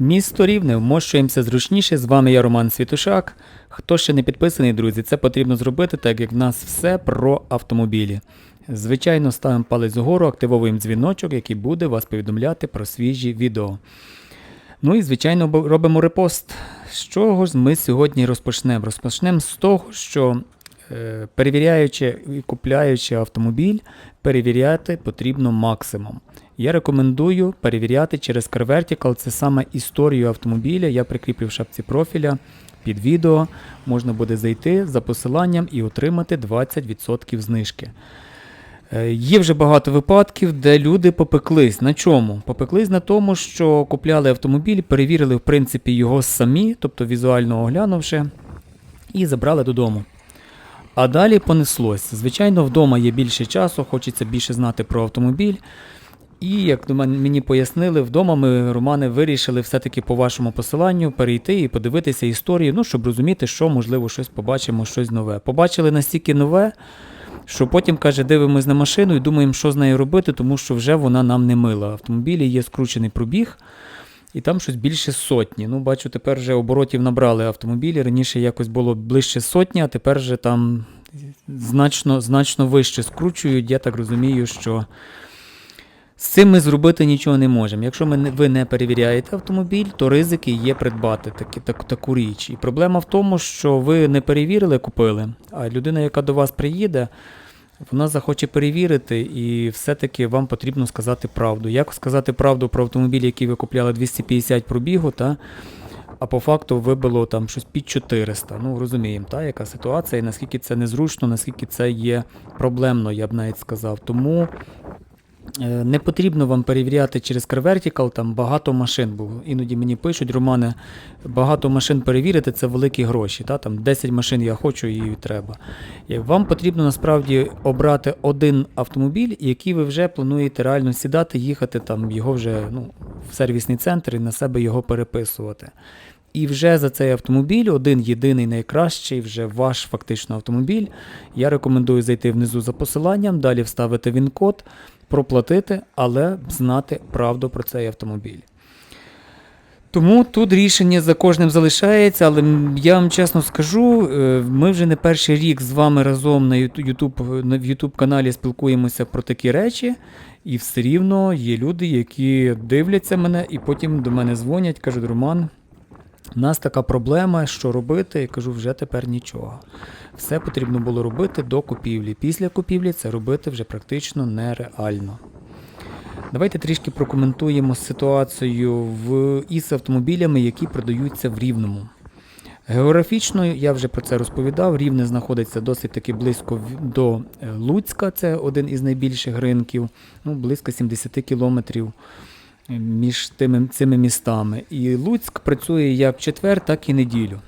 Місто Рівне, вмощуємося зручніше. З вами я Роман Світушак. Хто ще не підписаний, друзі, це потрібно зробити, так як в нас все про автомобілі. Звичайно, ставимо палець вгору, активовуємо дзвіночок, який буде вас повідомляти про свіжі відео. Ну і, звичайно, робимо репост. З чого ж ми сьогодні розпочнемо? Розпочнемо з того, що перевіряючи і купляючи автомобіль, перевіряти потрібно максимум. Я рекомендую перевіряти через Car Vertical, це саме історію автомобіля. Я прикріплю в шапці профіля під відео. Можна буде зайти за посиланням і отримати 20% знижки. Е, Є вже багато випадків, де люди попеклись. На чому? Попеклись на тому, що купляли автомобіль, перевірили в принципі його самі, тобто візуально оглянувши, і забрали додому. А далі понеслось. Звичайно, вдома є більше часу, хочеться більше знати про автомобіль. І як мені пояснили, вдома ми, Романе, вирішили все-таки по вашому посиланню перейти і подивитися історію, ну, щоб розуміти, що можливо щось побачимо, щось нове. Побачили настільки нове, що потім каже, дивимось на машину і думаємо, що з нею робити, тому що вже вона нам не мила. В автомобілі є скручений пробіг, і там щось більше сотні. Ну, бачу, тепер вже оборотів набрали автомобілі. Раніше якось було ближче сотні, а тепер вже там значно, значно вище скручують. Я так розумію, що. З цим ми зробити нічого не можемо. Якщо ми ви не перевіряєте автомобіль, то ризики є придбати такі, так, таку річ. І проблема в тому, що ви не перевірили, купили, а людина, яка до вас приїде, вона захоче перевірити, і все-таки вам потрібно сказати правду. Як сказати правду про автомобіль, який ви купляли 250 пробігу, та, а по факту вибило там щось під 400. Ну, розуміємо, та, яка ситуація, і наскільки це незручно, наскільки це є проблемно, я б навіть сказав. Тому Не потрібно вам перевіряти через CarVertical, там багато машин, бо іноді мені пишуть, Романе, багато машин перевірити це великі гроші. Та? Там 10 машин я хочу і треба. І Вам потрібно насправді обрати один автомобіль, який ви вже плануєте реально сідати, їхати там його вже ну, в сервісний центр і на себе його переписувати. І вже за цей автомобіль, один єдиний найкращий, вже ваш фактично автомобіль. Я рекомендую зайти внизу за посиланням, далі вставити він-код, проплатити, але знати правду про цей автомобіль. Тому тут рішення за кожним залишається, але я вам чесно скажу, е, ми вже не перший рік з вами разом на YouTube, на YouTube каналі спілкуємося про такі речі, і все рівно є люди, які дивляться мене і потім до мене дзвонять, кажуть, Роман, у нас така проблема, що робити, я кажу, вже тепер нічого. Все потрібно було робити до купівлі. Після купівлі це робити вже практично нереально. Давайте трішки прокоментуємо ситуацію в, із автомобілями, які продаються в Рівному. Географічно, я вже про це розповідав, Рівне знаходиться досить таки близько до е, Луцька, це один із найбільших ринків, ну, близько 70 кілометрів між тими, цими містами. І Луцьк працює як четвер, так і неділю.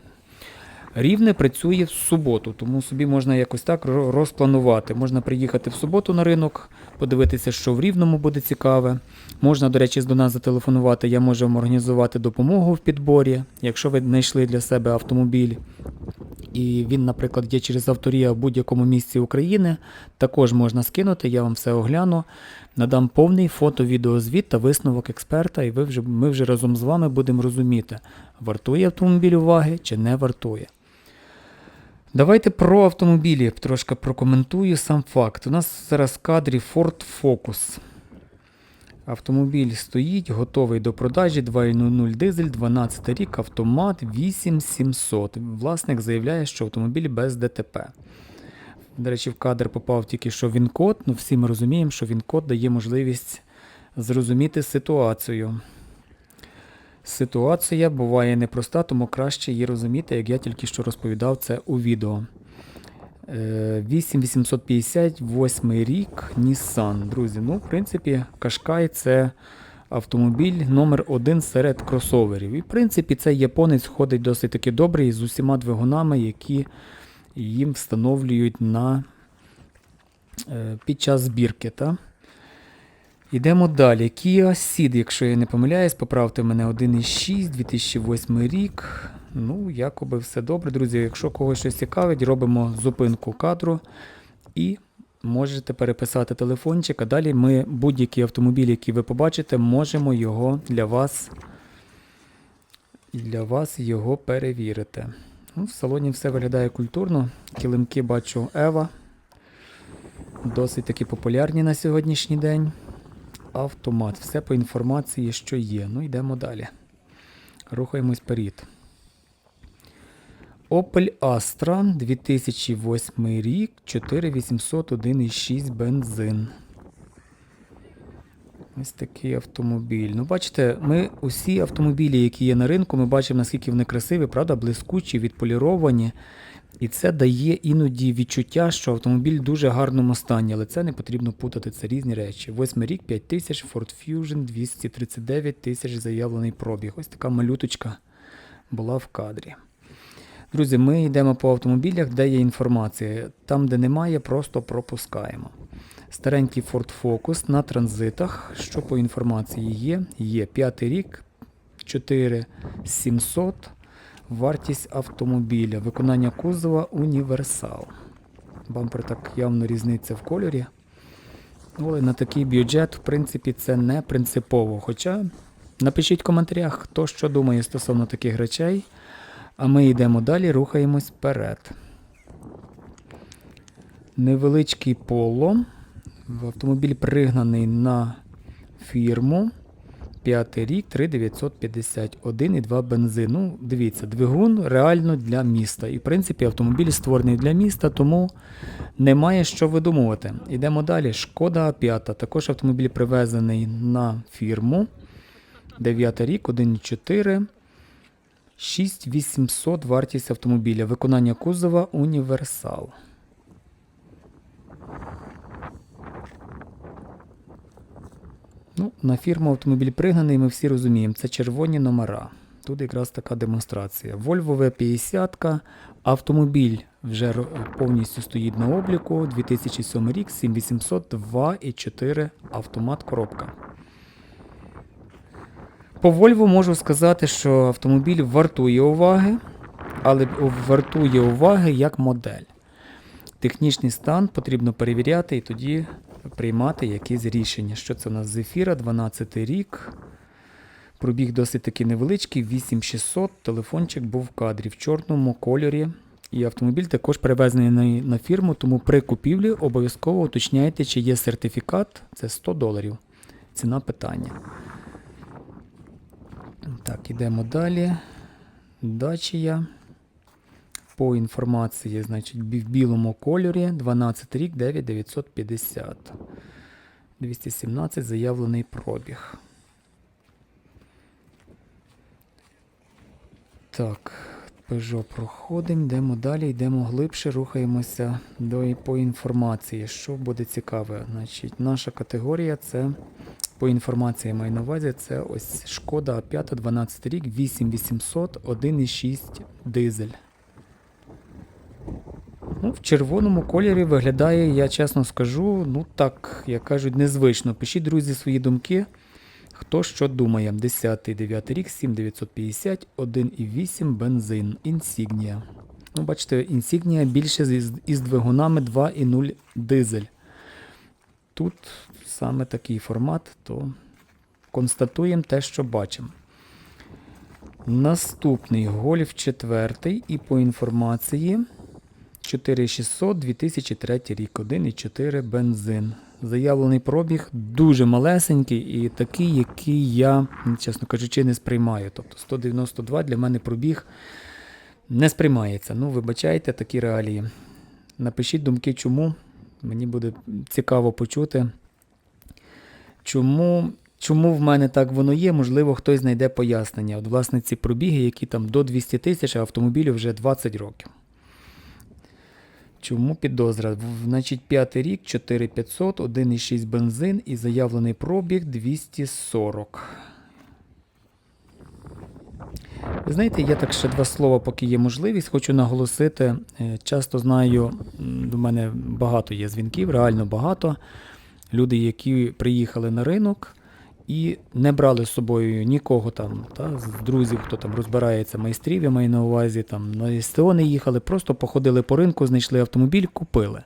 Рівне працює в суботу, тому собі можна якось так розпланувати. Можна приїхати в суботу на ринок, подивитися, що в Рівному буде цікаве. Можна, до речі, до нас зателефонувати, я можу вам організувати допомогу в підборі, якщо ви знайшли для себе автомобіль. І він, наприклад, є через авторія в будь-якому місці України. Також можна скинути, я вам все огляну. Надам повний фото-відеозвіт та висновок експерта, і ви вже, ми вже разом з вами будемо розуміти, вартує автомобіль уваги чи не вартує. Давайте про автомобілі трошки прокоментую сам факт. У нас зараз в кадрі Ford Focus. Автомобіль стоїть, готовий до продажі 2.00 дизель, 12 рік, автомат 8700. Власник заявляє, що автомобіль без ДТП. До речі, в кадр попав тільки що він-код. Ну, всі ми розуміємо, що він-код дає можливість зрозуміти ситуацію. Ситуація буває непроста, тому краще її розуміти, як я тільки що розповідав це у відео. Е, 8858 рік Nissan. Друзі, ну, в принципі, Кашкай це автомобіль номер один серед кросоверів. І, в принципі, цей японець ходить досить таки добре з усіма двигунами, які їм встановлюють на, е, під час збірки. Та? Йдемо далі. Kia Ceed, якщо я не помиляюсь, поправте мене 1.6, 2008 рік. Ну, якоби все добре, друзі. Якщо когось щось цікавить, робимо зупинку кадру і можете переписати телефончик. А далі ми будь-який автомобіль, який ви побачите, можемо його для вас для вас його перевірити. Ну, в салоні все виглядає культурно. Килимки бачу Ева. Досить таки популярні на сьогоднішній день. Автомат. Все по інформації, що є. Ну, йдемо далі. Рухаємось вперед. Opel Astra 2008 рік, 4800 1,6 бензин. Ось такий автомобіль. Ну, бачите, ми усі автомобілі, які є на ринку, ми бачимо, наскільки вони красиві, правда, блискучі, відполіровані. І це дає іноді відчуття, що автомобіль в дуже гарному стані, але це не потрібно путати, це різні речі. Восьмий рік, 5 тисяч, Ford Fusion, 239 тисяч заявлений пробіг. Ось така малюточка була в кадрі. Друзі, ми йдемо по автомобілях, де є інформація. Там, де немає, просто пропускаємо. Старенький Ford Focus на транзитах. Що по інформації є? Є п'ятий рік, 4700. Вартість автомобіля. Виконання кузова універсал. Бампер так явно різниця в кольорі. Але на такий бюджет, в принципі, це не принципово. Хоча напишіть в коментарях, хто що думає стосовно таких речей. А ми йдемо далі, рухаємось вперед. Невеличкий поло. Автомобіль пригнаний на фірму. П'ятий рік, 3951 і 2 бензин. Ну, дивіться, двигун реально для міста. І, в принципі, автомобіль створений для міста, тому немає що видумувати. Йдемо далі. Шкода 5. Також автомобіль привезений на фірму. 9 рік, 1,4. 6800 вартість автомобіля. Виконання кузова універсал. Ну, на фірму автомобіль пригнаний, ми всі розуміємо, це червоні номера. Тут якраз така демонстрація. Volvo V50, автомобіль вже повністю стоїть на обліку. 2007 рік, 7800, 2,4 автомат коробка. По Volvo можу сказати, що автомобіль вартує уваги, але вартує уваги як модель. Технічний стан потрібно перевіряти і тоді приймати якісь рішення. Що це у нас Зефіра, 12 рік. Пробіг досить таки невеличкий, 8600. Телефончик був в кадрі в чорному кольорі. І автомобіль також перевезений на, на фірму, тому при купівлі обов'язково уточняйте, чи є сертифікат. Це 100 доларів. Ціна питання. Так, ідемо далі. Дачія. По інформації, значить, в білому кольорі 12 рік 9950. 217 заявлений пробіг. Так, Peugeot проходимо, йдемо далі, йдемо глибше, рухаємося до по інформації. Що буде цікаве? Значить, наша категорія це по інформації маю на увазі, це ось шкода А5 12 рік, 8800, 1,6 дизель. Ну, в червоному кольорі виглядає, я чесно скажу, ну так, як кажуть, незвично. Пишіть, друзі, свої думки. Хто що думає? 10 9 рік, 7950, 1,8 бензин. Інсігнія. Ну, бачите, інсігнія більше з- із двигунами 2,0 дизель. Тут саме такий формат, то констатуємо те, що бачимо. Наступний гольф 4 і по інформації 4600 2003 рік, 1,4 бензин. Заявлений пробіг дуже малесенький і такий, який я, чесно кажучи, не сприймаю. Тобто 192 для мене пробіг не сприймається. Ну, вибачайте, такі реалії. Напишіть думки, чому. Мені буде цікаво почути. Чому, чому в мене так воно є? Можливо, хтось знайде пояснення. От, власне, ці пробіги, які там до 200 тисяч, а автомобілю вже 20 років. Чому підозра? Значить, п'ятий рік, 4500, 1,6 бензин і заявлений пробіг 240. Ви знаєте, я так ще два слова, поки є можливість, хочу наголосити. Е, Часто знаю, до мене багато є дзвінків, реально багато. Люди, які приїхали на ринок і не брали з собою нікого там, та, з друзів, хто там розбирається, майстрів, я маю на увазі, там на СТО не їхали, просто походили по ринку, знайшли автомобіль, купили.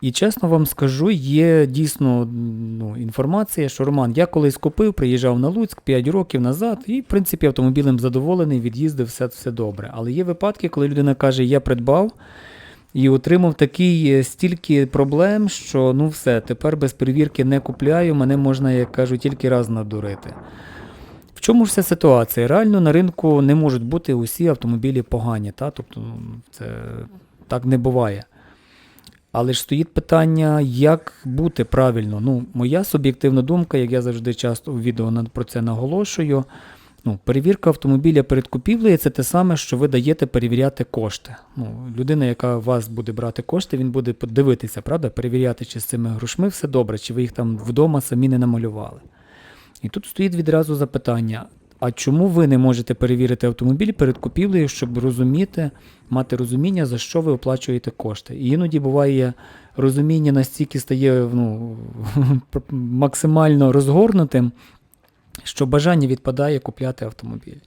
І чесно вам скажу, є дійсно ну, інформація, що Роман, я колись купив, приїжджав на Луцьк 5 років назад, і, в принципі, автомобілем задоволений, від'їздив, все, все добре. Але є випадки, коли людина каже, я придбав і отримав такий е, стільки проблем, що ну все, тепер без перевірки не купляю, мене можна, як кажуть, тільки раз надурити. В чому ж вся ситуація? Реально на ринку не можуть бути усі автомобілі погані, та? тобто ну, це так не буває. Але ж стоїть питання, як бути правильно. Ну, моя суб'єктивна думка, як я завжди часто в відео про це наголошую. Ну, перевірка автомобіля перед купівлею це те саме, що ви даєте перевіряти кошти. Ну, людина, яка у вас буде брати кошти, він буде подивитися, правда, перевіряти, чи з цими грошми все добре, чи ви їх там вдома самі не намалювали. І тут стоїть відразу запитання: а чому ви не можете перевірити автомобіль перед купівлею, щоб розуміти, мати розуміння, за що ви оплачуєте кошти? І іноді буває розуміння настільки стає ну, максимально розгорнутим, що бажання відпадає купляти автомобіль.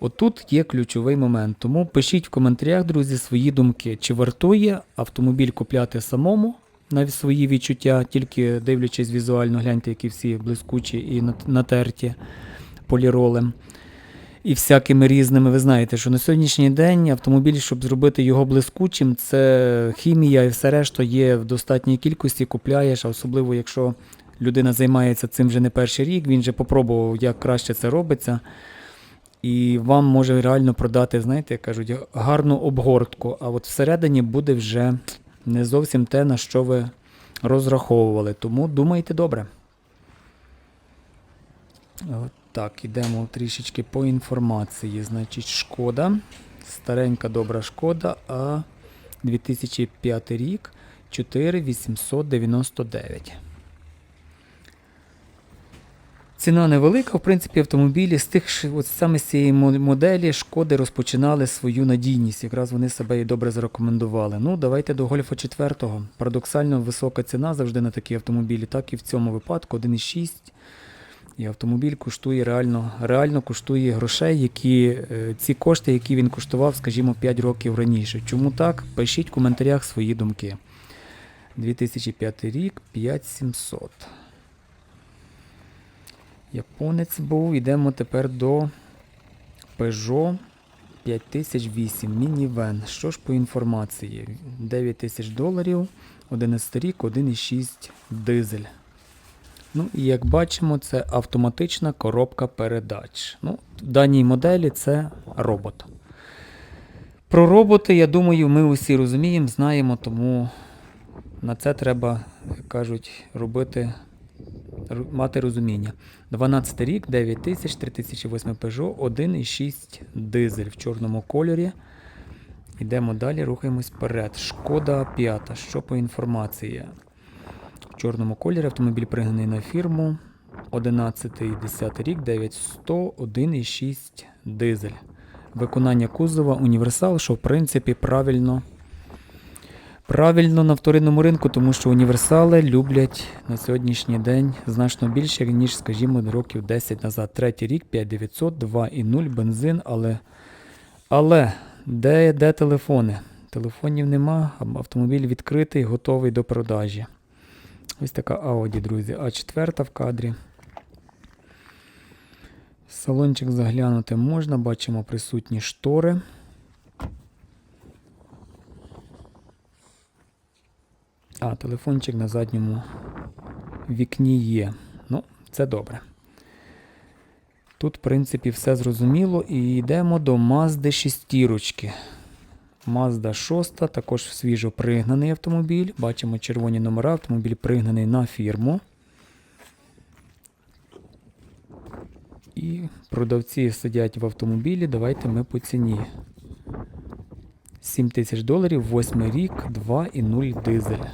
Отут є ключовий момент. Тому пишіть в коментарях, друзі, свої думки, чи вартує автомобіль купляти самому на свої відчуття, тільки дивлячись візуально, гляньте, які всі блискучі і нат- натерті поліролем. І всякими різними. Ви знаєте, що на сьогоднішній день автомобіль, щоб зробити його блискучим, це хімія і все решта є в достатній кількості, купляєш, а особливо якщо людина займається цим вже не перший рік, він вже попробував, як краще це робиться. І вам може реально продати, знаєте, як кажуть, гарну обгортку, а от всередині буде вже не зовсім те, на що ви розраховували. Тому думайте добре. От так, ідемо трішечки по інформації. Значить, шкода. Старенька добра шкода, а 2005 рік 4899. Ціна невелика, в принципі, автомобілі з тих от саме з цієї моделі шкоди розпочинали свою надійність. Якраз вони себе і добре зарекомендували. Ну, давайте до Гольфа 4. Парадоксально висока ціна завжди на такі автомобілі, так і в цьому випадку 1,6. І автомобіль коштує реально, реально коштує грошей, які е, ці кошти, які він коштував, скажімо, 5 років раніше. Чому так? Пишіть в коментарях свої думки. 2005 рік 5700. Японець був. Йдемо тепер до Peugeot 5008 Мінівен. Що ж по інформації? 9 тисяч доларів, 11 рік, 1,6 дизель. Ну і як бачимо, це автоматична коробка передач. Ну, в даній моделі це робот. Про роботи, я думаю, ми усі розуміємо, знаємо, тому на це треба, як кажуть, робити, мати розуміння. 12 рік, 9 тисяч, 3008 Peugeot, 1,6 дизель в чорному кольорі. Йдемо далі, рухаємось вперед. Шкода 5. Що по інформації? В чорному кольорі автомобіль пригнаний на фірму. 11-10 рік, 9100, 1,6 дизель. Виконання кузова універсал, що в принципі правильно. Правильно на вторинному ринку, тому що універсали люблять на сьогоднішній день значно більше, ніж, скажімо, років 10 назад. Третій рік, 5900, 2,0 бензин, але. Але де, де телефони? Телефонів нема, автомобіль відкритий, готовий до продажі. Ось така Audi, друзі. А4 в кадрі. Салончик заглянути можна, бачимо присутні штори. А, телефончик на задньому вікні є. Ну, це добре. Тут, в принципі, все зрозуміло. І йдемо до Mazda 6. Mazda 6, також свіжо пригнаний автомобіль. Бачимо червоні номера, автомобіль пригнаний на фірму. І продавці сидять в автомобілі. Давайте ми по ціні. 7 тисяч доларів, 8 рік, 2,0 дизель.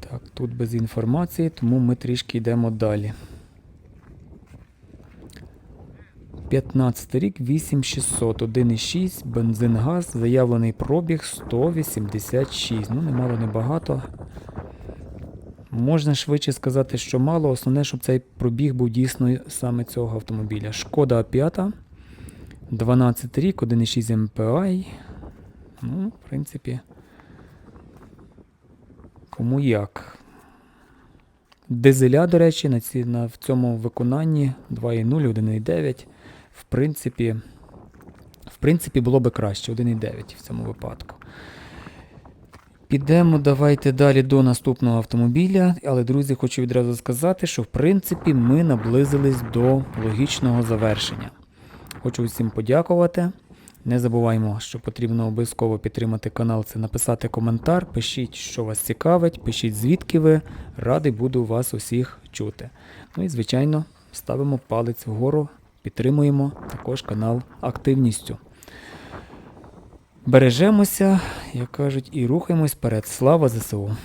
Так, тут без інформації, тому ми трішки йдемо далі. 15 рік, 8600, 1,6, бензин газ, заявлений пробіг 186. Ну, немало, небагато. Можна швидше сказати, що мало. Основне, щоб цей пробіг був дійсно саме цього автомобіля. Шкода 5. 12 рік, 1,6 MPI. Ну, в принципі, кому як. Дизеля, до речі, на, ці, на, в цьому виконанні 2,0, 1,9. В принципі, в принципі, було би краще 1,9 в цьому випадку. Підемо давайте далі до наступного автомобіля. Але, друзі, хочу відразу сказати, що в принципі ми наблизились до логічного завершення. Хочу всім подякувати. Не забуваємо, що потрібно обов'язково підтримати канал, це написати коментар, пишіть, що вас цікавить, пишіть звідки ви. Радий буду вас усіх чути. Ну і, звичайно, ставимо палець вгору, підтримуємо також канал активністю. Бережемося, як кажуть, і рухаємось вперед. Слава ЗСУ!